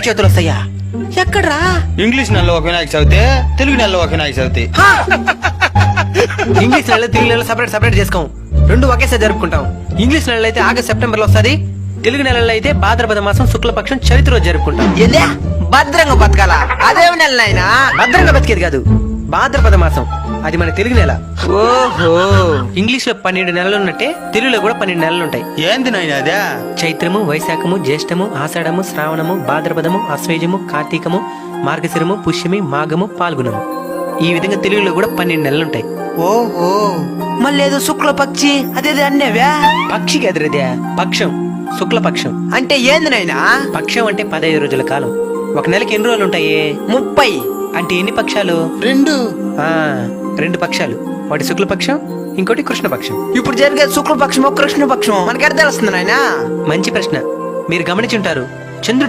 వినాయక చవితులు వస్తాయా ఎక్కడ్రా? ఇంగ్లీష్ నెలలో ఒక వినాయక చవితి తెలుగు నెలలో ఒక వినాయక చవితి. హా! ఇంగ్లీష్ నెలలో తెలుగు నెలలో సపరేట్ సపరేట్ చేసుకోం. రెండు ఒకేసారి జరుపుకుంటాం. ఇంగ్లీష్ నెలలో అయితే ఆగస్ట్ సెప్టెంబర్లో వస్తుంది. తెలుగు నెలలో అయితే భాద్రపద మాసం శుక్లపక్షం చవితి రోజు జరుపుకుంటాం. భద్రంగా బతకాల? అదేమి నెల నాయనా భద్రంగా బతికేది కాదు. భాద్రపద మాసం. అది మన తెలుగు నెల. ఓహో. ఇంగ్లీష్లో పన్నెండు నెలలు ఉన్నట్టే తెలుగులో కూడా పన్నెండు నెలలు ఉంటాయి. ఏంది నాయన అదే? చైత్రము వైశాఖము జ్యేష్ఠము ఆషాఢము శ్రావణము భాద్రపదము అశ్వేజము కార్తీకము మార్గశిరము పుష్యమి మాఘము పాల్గొనము. ఈ విధంగా తెలుగులో కూడా పన్నెండు నెలలు ఉంటాయి. ఓహో. మళ్ళీ శుక్ల పక్షి అదేదో అన్నేవా? పక్షికి ఎదురదే పక్షం శుక్లపక్షం. అంటే ఏంది నాయనా? పక్షం అంటే పదహైదు రోజుల కాలం. ఒక నెలకి ఎన్ని రోజులు ఉంటాయి? ముప్పై. అంటే ఎన్ని పక్షాలు? రెండు. ఆ రెండు పక్షాలు. ఒకటి శుక్లపక్షం ఇంకోటి కృష్ణపక్షం. ఇప్పుడు జరిగే పక్షమో మనకి ఎక్కడ తెలుస్తుంది నాయనా? మంచి ప్రశ్న. మీరు గమనించుంటారు. చంద్రుడు